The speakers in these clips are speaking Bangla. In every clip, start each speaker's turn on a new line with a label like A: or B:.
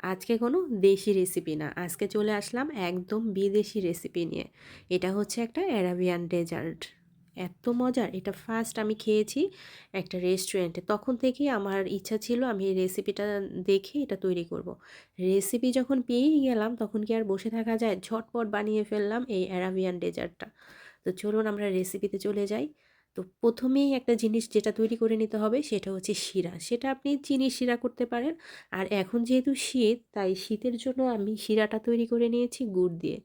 A: আজকে কোনো দেশি রেসিপি না। আজকে চলে আসলাম একদম বিদেশি রেসিপি নিয়ে। এটা হচ্ছে একটা অ্যারাবিয়ান ডেজার্ট এত মজার। এটা ফার্স্ট আমি খেয়েছি একটা রেস্টুরেন্টে তখন থেকেই আমার ইচ্ছা ছিল আমি এই রেসিপিটা দেখে এটা তৈরি করব। রেসিপি যখন পেয়েই গেলাম, তখন কি আর বসে থাকা যায়? ঝটপট বানিয়ে ফেললাম এই অ্যারাবিয়ান ডেজার্টটা তো চলুন আমরা রেসিপিতে চলে যাই। তো প্রথমেই একটা জিনিস যেটা তৈরি করে নিতে হবে সেটা হচ্ছে শিরা। সেটা আপনি চিনির শিরা করতে পারেন। আর এখন যেহেতু শীত, তাই শীতের জন্য আমি শিরাটা তৈরি করে নিয়েছি গুড় দিয়ে।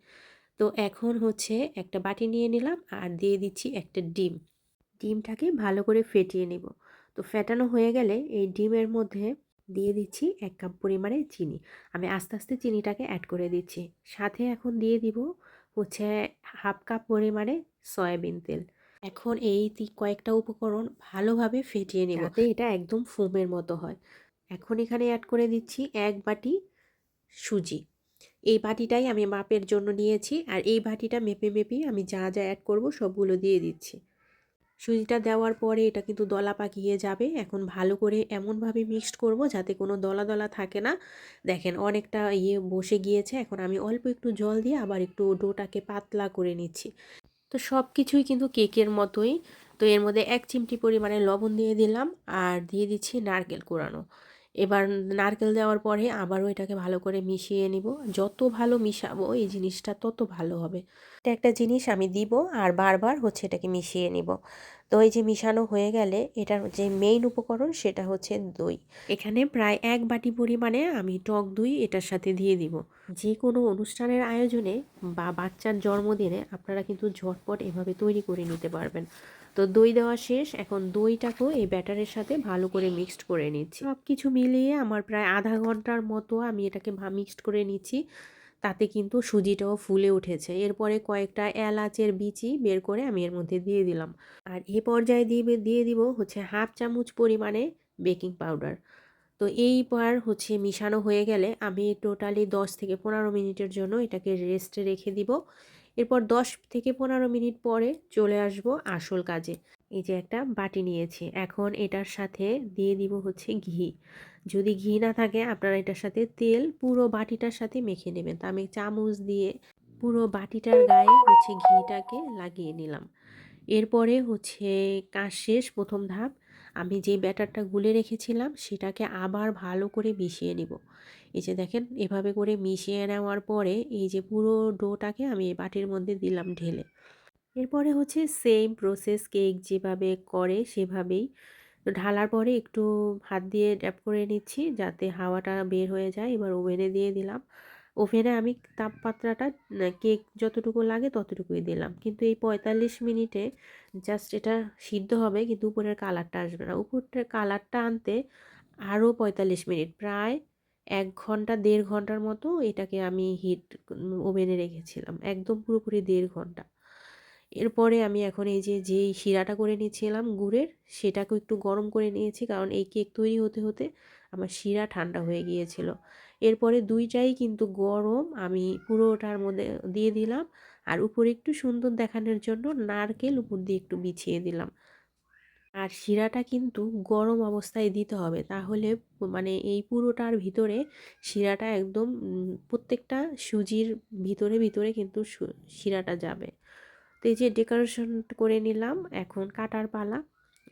A: তো এখন হচ্ছে একটা বাটি নিয়ে নিলাম আর দিয়ে দিচ্ছি একটা ডিম। ডিমটাকে ভালো করে ফেটিয়ে নেব। তো ফেটানো হয়ে গেলে এই ডিমের মধ্যে দিয়ে দিচ্ছি এক কাপ পরিমাণে চিনি। আমি আস্তে আস্তে চিনিটাকে অ্যাড করে দিচ্ছি। সাথে এখন দিয়ে দিব হচ্ছে হাফ কাপ পরিমাণে সয়াবিন তেল। এখন এই কয়েকটা উপকরণ ভালোভাবে ফেটিয়ে নেব। যাতে এটা একদম ফোমের মতো হয়। এখন এখানে অ্যাড করে দিচ্ছি এক বাটি সুজি। এই বাটিটাই আমি মাপের জন্য নিয়েছি আর এই বাটিটা মেপে মেপে আমি যা যা অ্যাড করব সবগুলো দিয়ে দিচ্ছি। সুজিটা দেওয়ার পরে এটা কিন্তু দলা পাকিয়ে যাবে। এখন ভালো করে এমনভাবে মিক্সড করব যাতে কোনো দলা দলা থাকে না। দেখেন অনেকটা ইয়ে বসে গিয়েছে। এখন আমি অল্প একটু জল দিয়ে আবার একটু ডোটাকে পাতলা করে নিচ্ছি। তো সব কিছুই কিন্তু কেকের মতোই। তো এর মধ্যে এক চিমটি পরিমাণে লবণ দিয়ে দিলাম আর দিয়ে দিচ্ছি নারকেল কোরানো। এবার নারকেল দেওয়ার পরে আবারও এটাকে ভালো করে মিশিয়ে নিব। যত ভালো মিশাবো এই জিনিসটা তত ভালো হবে। এটা একটা জিনিস আমি দিব আর বারবার হচ্ছে এটাকে মিশিয়ে নিব। তো এই যে মিশানো হয়ে গেলে এটার যে মেইন উপকরণ সেটা হচ্ছে দই। এখানে প্রায় এক বাটি পরিমাণে আমি টক দই এটার সাথে দিয়ে দিব। যে কোনো অনুষ্ঠানের আয়োজনে বা বাচ্চার জন্মদিনে আপনারা কিন্তু ঝটপট এভাবে তৈরি করে নিতে পারবেন। তো দই দেওয়া শেষ। এখন দইটাকেও এই ব্যাটারের সাথে ভালো করে মিক্সড করে নিচ্ছি। সব কিছু মিলিয়ে আমার প্রায় আধা ঘণ্টার মতো আমি এটাকে মিক্সড করে নিচ্ছি। তাতে কিন্তু সুজিটাও ফুলে উঠেছে। এরপরে কয়েকটা এলাচের বিচি বের করে আমি এর মধ্যে দিয়ে দিলাম। আর এ পর্যায়ে দিয়ে দিয়ে দিব হচ্ছে হাফ চামচ পরিমাণে বেকিং পাউডার। তো এইবার হচ্ছে মিশানো হয়ে গেলে আমি টোটালি দশ থেকে পনেরো মিনিটের জন্য এটাকে রেস্টে রেখে দিব। এরপর দশ থেকে পনেরো মিনিট পরে চলে আসব আসল কাজে। এই যে একটা বাটি নিয়েছি। এখন এটার সাথে দিয়ে দিব হচ্ছে ঘি। যদি ঘি না থাকে, আপনারা এটার সাথে তেল পুরো বাটিটার সাথে মেখে নেবেন। তো আমি চামচ দিয়ে পুরো বাটিটার গায়ে হচ্ছে ঘিটাকে লাগিয়ে নিলাম। এরপরে হচ্ছে কাজ শেষ, প্রথম ধাপ। আমি যে ব্যাটারটা গুলে রেখেছিলাম, সেটাকে আবার ভালো করে মিশিয়ে নিব। এই যে দেখেন, এভাবে করে মিশিয়ে নেওয়ার পরে এই যে পুরো ডোটাকে আমি এই বাটির মধ্যে দিলাম ঢেলে। এরপরে হচ্ছে সেম প্রসেস কেক যেভাবে করে সেভাবেই তো ঢালার পরে একটু হাত দিয়ে ড্যাপ করে নিচ্ছি যাতে হাওয়াটা বের হয়ে যায়। এবার ওভেনে দিয়ে দিলাম। ওভেনে আমি তাপমাত্রাটা কেক যতটুকু লাগে ততটুকুই দিলাম। কিন্তু এই পঁয়তাল্লিশ মিনিটে জাস্ট এটা সিদ্ধ হবে, কিন্তু উপরের কালারটা আসবে না। উপরের কালারটা আনতে আরও পঁয়তাল্লিশ মিনিট, প্রায় এক ঘণ্টা, দেড় ঘণ্টার মতো এটাকে আমি হিট ওভেনে রেখেছিলাম। একদম পুরোপুরি দেড় ঘণ্টা। এরপরে আমি এখন এই যে যেই শিরাটা করে নিয়েছিলাম গুড়ের, সেটাকেও একটু গরম করে নিয়েছি কারণ এই কেক তৈরি হতে হতে আমার শিরা ঠান্ডা হয়ে গিয়েছিল। এরপরে দুইটাই কিন্তু গরম আমি পুরোটার মধ্যে দিয়ে দিলাম আর উপরে একটু সুন্দর দেখানোর জন্য নারকেল উপর দিয়ে একটু বিছিয়ে দিলাম। আর শিরাটা কিন্তু গরম অবস্থায় দিতে হবে তাহলে মানে এই পুরোটার ভিতরে শিরাটা একদম প্রত্যেকটা সুজির ভিতরে ভিতরে কিন্তু শিরাটা যাবে। তো এই যে ডেকোরেশন করে নিলাম, এখন কাটার পালা।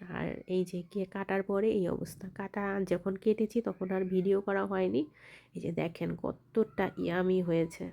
A: আর এই যে কে কাটার পরে এই অবস্থা। কাটা যখন কেটেছি তখন আর ভিডিও করা হয়নি। এই যে দেখেন কতটা ইয়ামি হয়েছে।